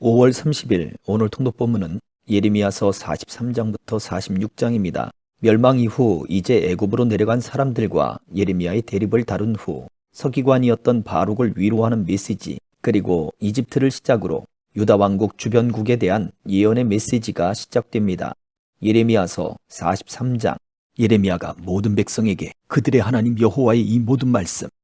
5월 30일 오늘 통독 본문은 예레미야서 43장부터 46장입니다. 멸망 이후 이제 애굽으로 내려간 사람들과 예레미야의 대립을 다룬 후 서기관이었던 바룩을 위로하는 메시지 그리고 이집트를 시작으로 유다 왕국 주변국에 대한 예언의 메시지가 시작됩니다. 예레미야서 43장 예레미야가 모든 백성에게 그들의 하나님 여호와의 이 모든 말씀 곧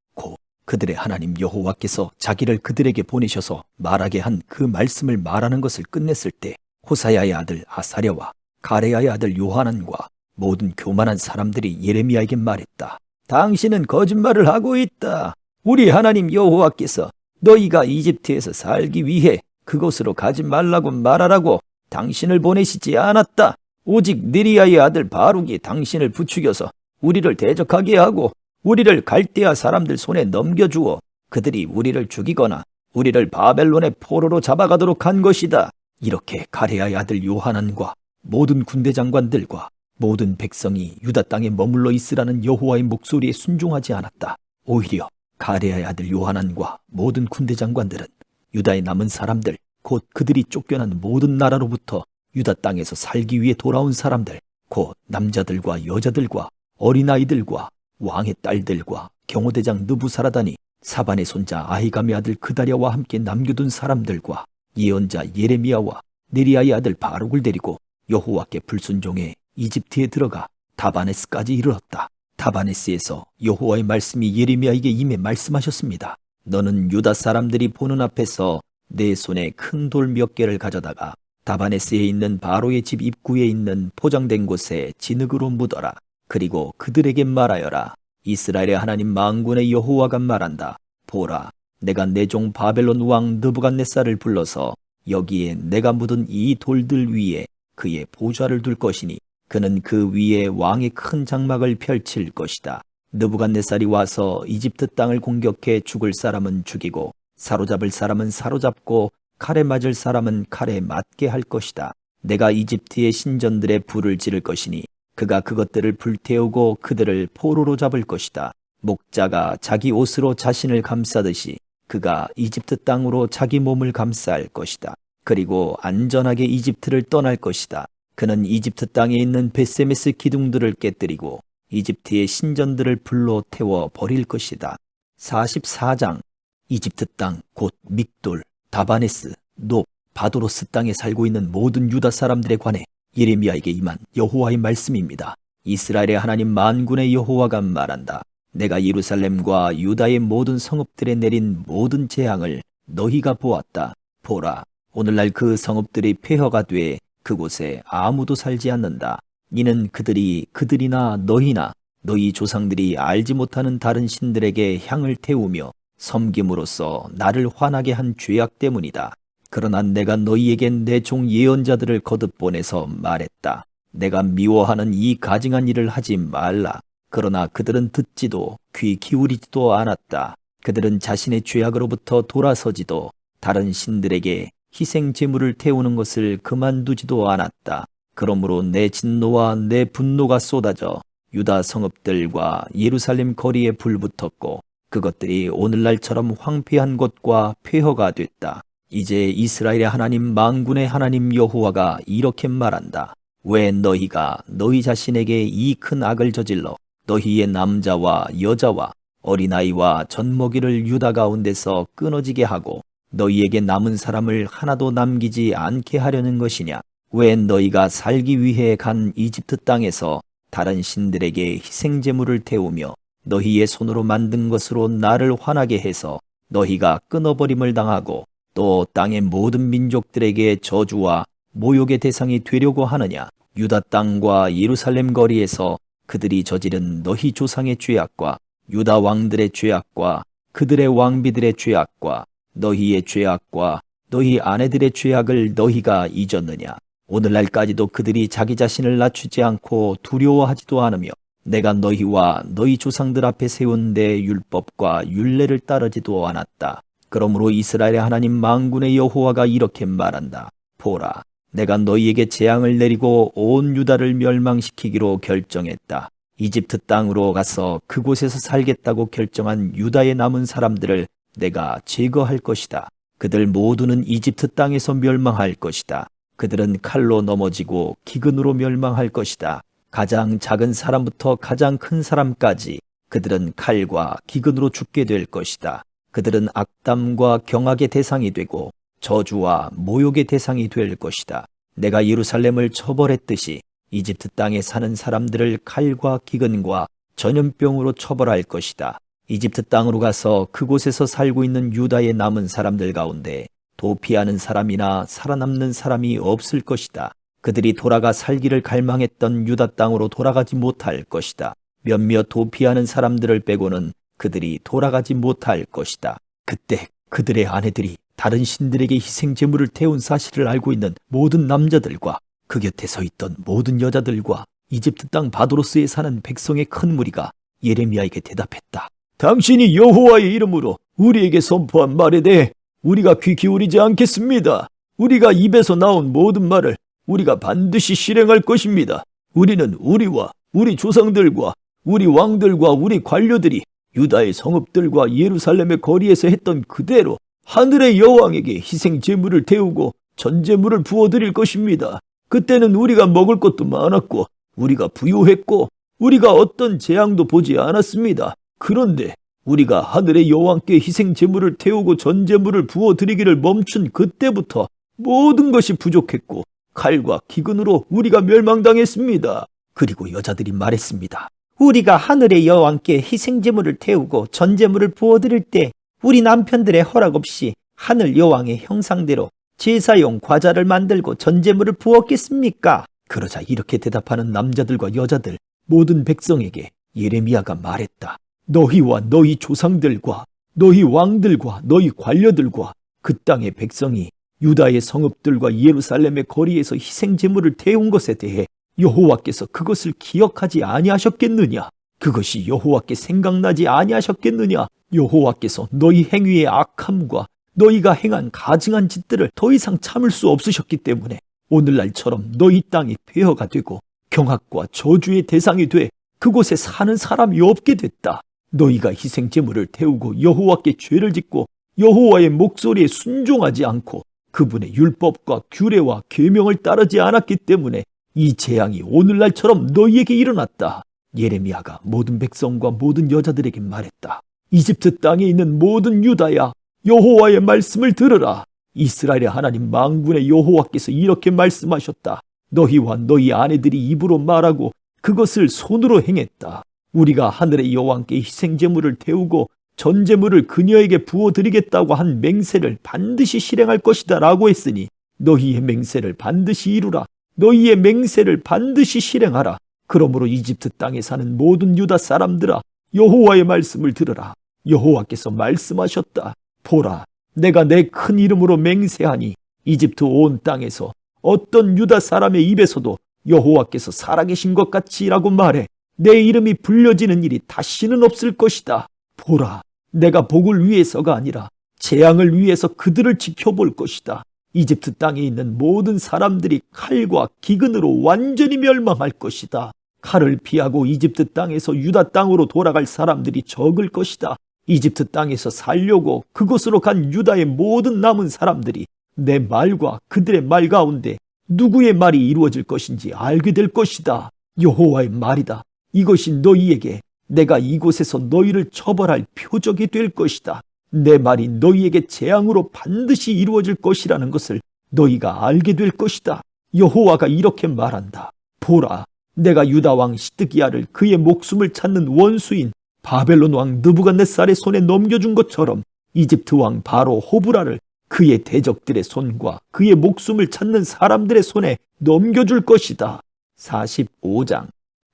그들의 하나님 여호와께서 자기를 그들에게 보내셔서 말하게 한 그 말씀을 말하는 것을 끝냈을 때 호사야의 아들 아사랴와 가레야의 아들 요하난과 모든 교만한 사람들이 예레미야에게 말했다. 당신은 거짓말을 하고 있다. 우리 하나님 여호와께서 너희가 이집트에서 살기 위해 그곳으로 가지 말라고 말하라고 당신을 보내시지 않았다. 오직 느리아의 아들 바룩이 당신을 부추겨서 우리를 대적하게 하고 우리를 갈대아 사람들 손에 넘겨주어 그들이 우리를 죽이거나 우리를 바벨론의 포로로 잡아가도록 한 것이다. 이렇게 가레아의 아들 요하난과 모든 군대 장관들과 모든 백성이 유다 땅에 머물러 있으라는 여호와의 목소리에 순종하지 않았다. 오히려 가레아의 아들 요하난과 모든 군대 장관들은 유다에 남은 사람들, 곧 그들이 쫓겨난 모든 나라로부터 유다 땅에서 살기 위해 돌아온 사람들, 곧 남자들과 여자들과 어린아이들과 왕의 딸들과 경호대장 느부사라다니 사반의 손자 아히감의 아들 그다랴와 함께 남겨둔 사람들과 예언자 예레미야와 네리아의 아들 바룩을 데리고 여호와께 불순종해 이집트에 들어가 다바네스까지 이르렀다. 다바네스에서 여호와의 말씀이 예레미야에게 임해 말씀하셨습니다. 너는 유다 사람들이 보는 앞에서 내 손에 큰 돌 몇 개를 가져다가 다바네스에 있는 바로의 집 입구에 있는 포장된 곳에 진흙으로 묻어라. 그리고 그들에게 말하여라. 이스라엘의 하나님 망군의 여호와가 말한다. 보라, 내가 내 종 바벨론 왕 느부갓네살을 불러서 여기에 내가 묻은 이 돌들 위에 그의 보좌를 둘 것이니 그는 그 위에 왕의 큰 장막을 펼칠 것이다. 느부갓네살이 와서 이집트 땅을 공격해 죽을 사람은 죽이고 사로잡을 사람은 사로잡고 칼에 맞을 사람은 칼에 맞게 할 것이다. 내가 이집트의 신전들의 불을 지를 것이니 그가 그것들을 불태우고 그들을 포로로 잡을 것이다. 목자가 자기 옷으로 자신을 감싸듯이 그가 이집트 땅으로 자기 몸을 감싸할 것이다. 그리고 안전하게 이집트를 떠날 것이다. 그는 이집트 땅에 있는 베세메스 기둥들을 깨뜨리고 이집트의 신전들을 불로 태워 버릴 것이다. 44장 이집트 땅 곧 믹돌, 다바네스, 높, 바도로스 땅에 살고 있는 모든 유다 사람들에 관해 예레미야에게 임한 여호와의 말씀입니다. 이스라엘의 하나님 만군의 여호와가 말한다. 내가 예루살렘과 유다의 모든 성읍들에 내린 모든 재앙을 너희가 보았다. 보라, 오늘날 그 성읍들이 폐허가 돼 그곳에 아무도 살지 않는다. 이는 그들이 그들이나 너희나 너희 조상들이 알지 못하는 다른 신들에게 향을 태우며 섬김으로써 나를 화나게 한 죄악 때문이다. 그러나 내가 너희에겐 내종 예언자들을 거듭 보내서 말했다. 내가 미워하는 이 가증한 일을 하지 말라. 그러나 그들은 듣지도 귀 기울이지도 않았다. 그들은 자신의 죄악으로부터 돌아서지도 다른 신들에게 희생 제물을 태우는 것을 그만두지도 않았다. 그러므로 내 진노와 내 분노가 쏟아져 유다 성읍들과 예루살렘 거리에 불붙었고 그것들이 오늘날처럼 황폐한 곳과 폐허가 됐다. 이제 이스라엘의 하나님 망군의 하나님 여호와가 이렇게 말한다. 왜 너희가 너희 자신에게 이 큰 악을 저질러 너희의 남자와 여자와 어린아이와 젖먹이를 유다 가운데서 끊어지게 하고 너희에게 남은 사람을 하나도 남기지 않게 하려는 것이냐? 왜 너희가 살기 위해 간 이집트 땅에서 다른 신들에게 희생제물을 태우며 너희의 손으로 만든 것으로 나를 화나게 해서 너희가 끊어버림을 당하고 또 땅의 모든 민족들에게 저주와 모욕의 대상이 되려고 하느냐? 유다 땅과 예루살렘 거리에서 그들이 저지른 너희 조상의 죄악과 유다 왕들의 죄악과 그들의 왕비들의 죄악과 너희의 죄악과 너희 아내들의 죄악을 너희가 잊었느냐? 오늘날까지도 그들이 자기 자신을 낮추지 않고 두려워하지도 않으며 내가 너희와 너희 조상들 앞에 세운 내 율법과 율례를 따르지도 않았다. 그러므로 이스라엘의 하나님 망군의 여호와가 이렇게 말한다. 보라, 내가 너희에게 재앙을 내리고 온 유다를 멸망시키기로 결정했다. 이집트 땅으로 가서 그곳에서 살겠다고 결정한 유다에 남은 사람들을 내가 제거할 것이다. 그들 모두는 이집트 땅에서 멸망할 것이다. 그들은 칼로 넘어지고 기근으로 멸망할 것이다. 가장 작은 사람부터 가장 큰 사람까지 그들은 칼과 기근으로 죽게 될 것이다. 그들은 악담과 경악의 대상이 되고 저주와 모욕의 대상이 될 것이다. 내가 예루살렘을 처벌했듯이 이집트 땅에 사는 사람들을 칼과 기근과 전염병으로 처벌할 것이다. 이집트 땅으로 가서 그곳에서 살고 있는 유다의 남은 사람들 가운데 도피하는 사람이나 살아남는 사람이 없을 것이다. 그들이 돌아가 살기를 갈망했던 유다 땅으로 돌아가지 못할 것이다. 몇몇 도피하는 사람들을 빼고는 그들이 돌아가지 못할 것이다. 그때 그들의 아내들이 다른 신들에게 희생 제물을 태운 사실을 알고 있는 모든 남자들과 그 곁에 서 있던 모든 여자들과 이집트 땅 바도로스에 사는 백성의 큰 무리가 예레미야에게 대답했다. 당신이 여호와의 이름으로 우리에게 선포한 말에 대해 우리가 귀 기울이지 않겠습니다. 우리가 입에서 나온 모든 말을 우리가 반드시 실행할 것입니다. 우리는 우리와 우리 조상들과 우리 왕들과 우리 관료들이 유다의 성읍들과 예루살렘의 거리에서 했던 그대로 하늘의 여왕에게 희생 제물을 태우고 전제물을 부어드릴 것입니다. 그때는 우리가 먹을 것도 많았고 우리가 부유했고 우리가 어떤 재앙도 보지 않았습니다. 그런데 우리가 하늘의 여왕께 희생 제물을 태우고 전제물을 부어 드리기를 멈춘 그때부터 모든 것이 부족했고 칼과 기근으로 우리가 멸망당했습니다. 그리고 여자들이 말했습니다. 우리가 하늘의 여왕께 희생 제물을 태우고 전제물을 부어 드릴 때 우리 남편들의 허락 없이 하늘 여왕의 형상대로 제사용 과자를 만들고 전제물을 부었겠습니까? 그러자 이렇게 대답하는 남자들과 여자들 모든 백성에게 예레미야가 말했다. 너희와 너희 조상들과 너희 왕들과 너희 관료들과 그 땅의 백성이 유다의 성읍들과 예루살렘의 거리에서 희생 제물을 태운 것에 대해 여호와께서 그것을 기억하지 아니하셨겠느냐? 그것이 여호와께 생각나지 아니하셨겠느냐? 여호와께서 너희 행위의 악함과 너희가 행한 가증한 짓들을 더 이상 참을 수 없으셨기 때문에 오늘날처럼 너희 땅이 폐허가 되고 경악과 저주의 대상이 돼 그곳에 사는 사람이 없게 됐다. 너희가 희생 제물을 태우고 여호와께 죄를 짓고 여호와의 목소리에 순종하지 않고 그분의 율법과 규례와 계명을 따르지 않았기 때문에 이 재앙이 오늘날처럼 너희에게 일어났다. 예레미야가 모든 백성과 모든 여자들에게 말했다. 이집트 땅에 있는 모든 유다야 여호와의 말씀을 들으라. 이스라엘의 하나님 망군의 여호와께서 이렇게 말씀하셨다. 너희와 너희 아내들이 입으로 말하고 그것을 손으로 행했다. 우리가 하늘의 여왕께 희생제물을 태우고 전제물을 그녀에게 부어드리겠다고 한 맹세를 반드시 실행할 것이다 라고 했으니 너희의 맹세를 반드시 이루라. 너희의 맹세를 반드시 실행하라. 그러므로 이집트 땅에 사는 모든 유다 사람들아 여호와의 말씀을 들으라. 여호와께서 말씀하셨다. 보라, 내가 내 큰 이름으로 맹세하니 이집트 온 땅에서 어떤 유다 사람의 입에서도 여호와께서 살아계신 것 같이라고 말해 내 이름이 불려지는 일이 다시는 없을 것이다. 보라, 내가 복을 위해서가 아니라 재앙을 위해서 그들을 지켜볼 것이다. 이집트 땅에 있는 모든 사람들이 칼과 기근으로 완전히 멸망할 것이다. 칼을 피하고 이집트 땅에서 유다 땅으로 돌아갈 사람들이 적을 것이다. 이집트 땅에서 살려고 그곳으로 간 유다의 모든 남은 사람들이 내 말과 그들의 말 가운데 누구의 말이 이루어질 것인지 알게 될 것이다. 여호와의 말이다. 이것이 너희에게 내가 이곳에서 너희를 처벌할 표적이 될 것이다. 내 말이 너희에게 재앙으로 반드시 이루어질 것이라는 것을 너희가 알게 될 것이다. 여호와가 이렇게 말한다. 보라, 내가 유다 왕 시드기야를 그의 목숨을 찾는 원수인 바벨론 왕 느부갓네살의 손에 넘겨준 것처럼 이집트 왕 바로 호브라를 그의 대적들의 손과 그의 목숨을 찾는 사람들의 손에 넘겨줄 것이다. 45장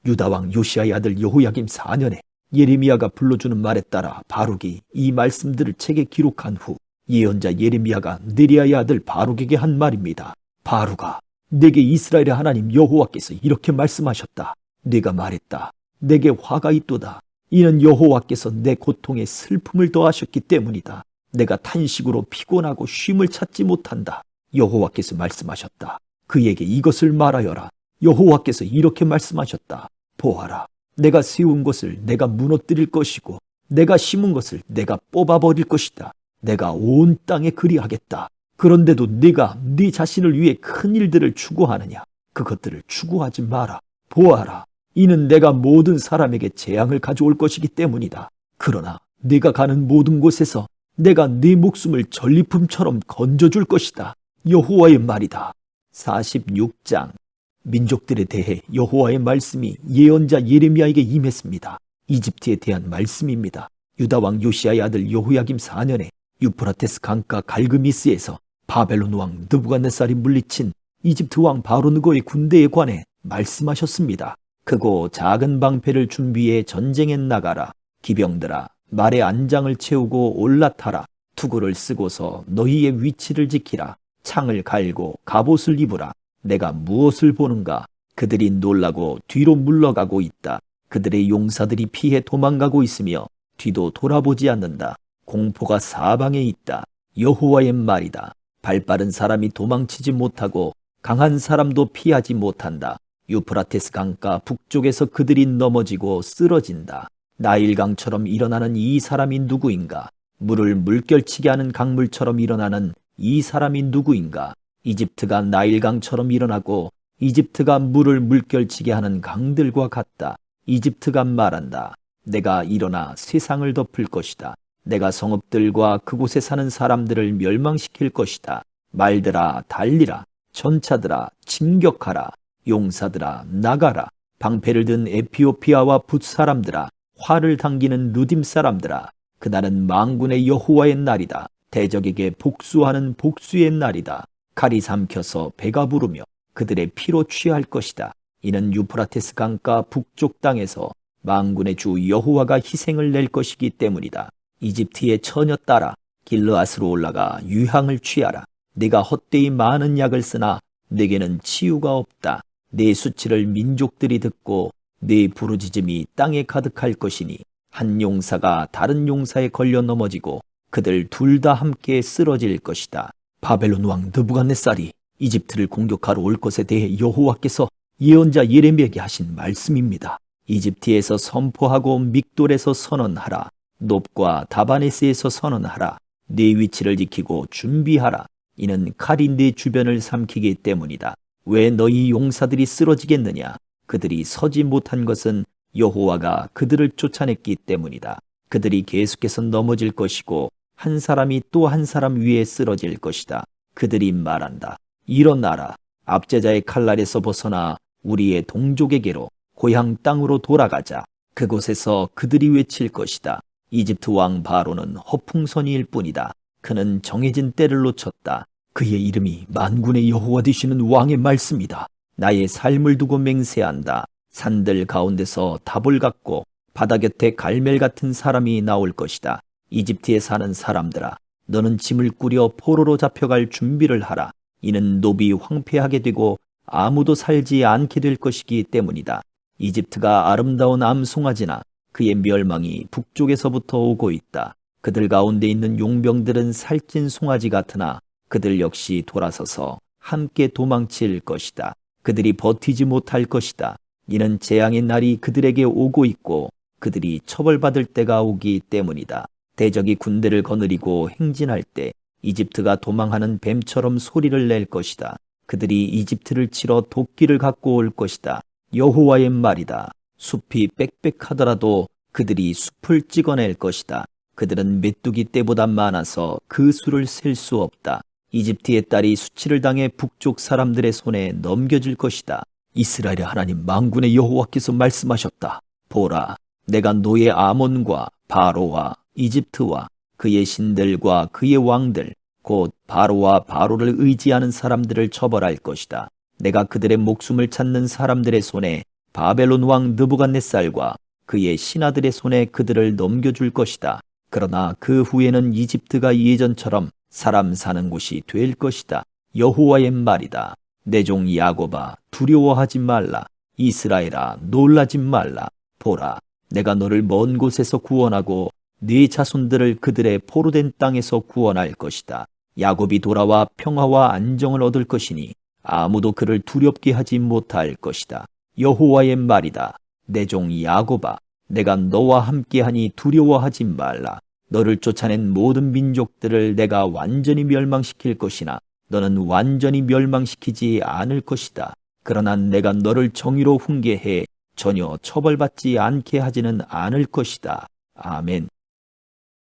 유다 왕 요시아의 아들 여호야김 4년에 예레미야가 불러주는 말에 따라 바룩이 이 말씀들을 책에 기록한 후 예언자 예레미야가 느리아의 아들 바룩에게 한 말입니다. 바룩아, 내게 이스라엘의 하나님 여호와께서 이렇게 말씀하셨다. 네가 말했다. 내게 화가 있도다. 이는 여호와께서 내 고통에 슬픔을 더하셨기 때문이다. 내가 탄식으로 피곤하고 쉼을 찾지 못한다. 여호와께서 말씀하셨다. 그에게 이것을 말하여라. 여호와께서 이렇게 말씀하셨다. 보아라. 내가 세운 것을 내가 무너뜨릴 것이고 내가 심은 것을 내가 뽑아버릴 것이다. 내가 온 땅에 그리하겠다. 그런데도 네가 네 자신을 위해 큰 일들을 추구하느냐? 그것들을 추구하지 마라. 보아라. 이는 내가 모든 사람에게 재앙을 가져올 것이기 때문이다. 그러나 네가 가는 모든 곳에서 내가 네 목숨을 전리품처럼 건져줄 것이다. 여호와의 말이다. 46장 민족들에 대해 여호와의 말씀이 예언자 예레미야에게 임했습니다. 이집트에 대한 말씀입니다. 유다 왕 요시아의 아들 여호야김 4년에 유프라테스 강가 갈그미스에서 바벨론 왕 느부갓네살이 물리친 이집트 왕 바로느고의 군대에 관해 말씀하셨습니다. 크고 작은 방패를 준비해 전쟁에 나가라. 기병들아, 말의 안장을 채우고 올라타라. 투구를 쓰고서 너희의 위치를 지키라. 창을 갈고 갑옷을 입으라. 내가 무엇을 보는가? 그들이 놀라고 뒤로 물러가고 있다. 그들의 용사들이 피해 도망가고 있으며 뒤도 돌아보지 않는다. 공포가 사방에 있다. 여호와의 말이다. 발빠른 사람이 도망치지 못하고 강한 사람도 피하지 못한다. 유프라테스 강가 북쪽에서 그들이 넘어지고 쓰러진다. 나일강처럼 일어나는 이 사람이 누구인가? 물을 물결치게 하는 강물처럼 일어나는 이 사람이 누구인가? 이집트가 나일강처럼 일어나고 이집트가 물을 물결치게 하는 강들과 같다. 이집트가 말한다. 내가 일어나 세상을 덮을 것이다. 내가 성읍들과 그곳에 사는 사람들을 멸망시킬 것이다. 말들아 달리라. 전차들아 진격하라. 용사들아 나가라. 방패를 든 에피오피아와 붓 사람들아 활을 당기는 루딤 사람들아 그날은 망군의 여호와의 날이다. 대적에게 복수하는 복수의 날이다. 칼이 삼켜서 배가 부르며 그들의 피로 취할 것이다. 이는 유프라테스 강가 북쪽 땅에서 망군의 주 여호와가 희생을 낼 것이기 때문이다. 이집트의 처녀 딸아 길르앗으로 올라가 유향을 취하라. 네가 헛되이 많은 약을 쓰나 내게는 치유가 없다. 네 수치를 민족들이 듣고 네 부르짖음이 땅에 가득할 것이니 한 용사가 다른 용사에 걸려 넘어지고 그들 둘 다 함께 쓰러질 것이다. 바벨론 왕 느부갓네살이 이집트를 공격하러 올 것에 대해 여호와께서 예언자 예레미야에게 하신 말씀입니다. 이집트에서 선포하고 믹돌에서 선언하라. 높과 다바네스에서 선언하라. 네 위치를 지키고 준비하라. 이는 칼이 네 주변을 삼키기 때문이다. 왜 너희 용사들이 쓰러지겠느냐? 그들이 서지 못한 것은 여호와가 그들을 쫓아냈기 때문이다. 그들이 계속해서 넘어질 것이고 한 사람이 또 한 사람 위에 쓰러질 것이다. 그들이 말한다. 일어나라. 압제자의 칼날에서 벗어나 우리의 동족에게로 고향 땅으로 돌아가자. 그곳에서 그들이 외칠 것이다. 이집트 왕 바로는 허풍선이일 뿐이다. 그는 정해진 때를 놓쳤다. 그의 이름이 만군의 여호와 되시는 왕의 말씀이다. 나의 삶을 두고 맹세한다. 산들 가운데서 답을 갖고 바다 곁에 갈멜 같은 사람이 나올 것이다. 이집트에 사는 사람들아, 너는 짐을 꾸려 포로로 잡혀갈 준비를 하라. 이는 노비 황폐하게 되고 아무도 살지 않게 될 것이기 때문이다. 이집트가 아름다운 암송아지나 그의 멸망이 북쪽에서부터 오고 있다. 그들 가운데 있는 용병들은 살찐 송아지 같으나 그들 역시 돌아서서 함께 도망칠 것이다. 그들이 버티지 못할 것이다. 이는 재앙의 날이 그들에게 오고 있고 그들이 처벌받을 때가 오기 때문이다. 대적이 군대를 거느리고 행진할 때 이집트가 도망하는 뱀처럼 소리를 낼 것이다. 그들이 이집트를 치러 도끼를 갖고 올 것이다. 여호와의 말이다. 숲이 빽빽하더라도 그들이 숲을 찍어낼 것이다. 그들은 메뚜기 떼보다 많아서 그 수를 셀 수 없다. 이집트의 딸이 수치를 당해 북쪽 사람들의 손에 넘겨질 것이다. 이스라엘의 하나님 망군의 여호와께서 말씀하셨다. 보라, 내가 노예 아몬과 바로와 이집트와 그의 신들과 그의 왕들, 곧 바로와 바로를 의지하는 사람들을 처벌할 것이다. 내가 그들의 목숨을 찾는 사람들의 손에 바벨론 왕 느부갓네살과 그의 신하들의 손에 그들을 넘겨줄 것이다. 그러나 그 후에는 이집트가 예전처럼 사람 사는 곳이 될 것이다. 여호와의 말이다. 내 종 야곱아 두려워하지 말라. 이스라엘아 놀라지 말라. 보라, 내가 너를 먼 곳에서 구원하고 네 자손들을 그들의 포로된 땅에서 구원할 것이다. 야곱이 돌아와 평화와 안정을 얻을 것이니 아무도 그를 두렵게 하지 못할 것이다. 여호와의 말이다. 내 종 야곱아, 내가 너와 함께하니 두려워하지 말라. 너를 쫓아낸 모든 민족들을 내가 완전히 멸망시킬 것이나 너는 완전히 멸망시키지 않을 것이다. 그러나 내가 너를 정의로 훈계해 전혀 처벌받지 않게 하지는 않을 것이다. 아멘.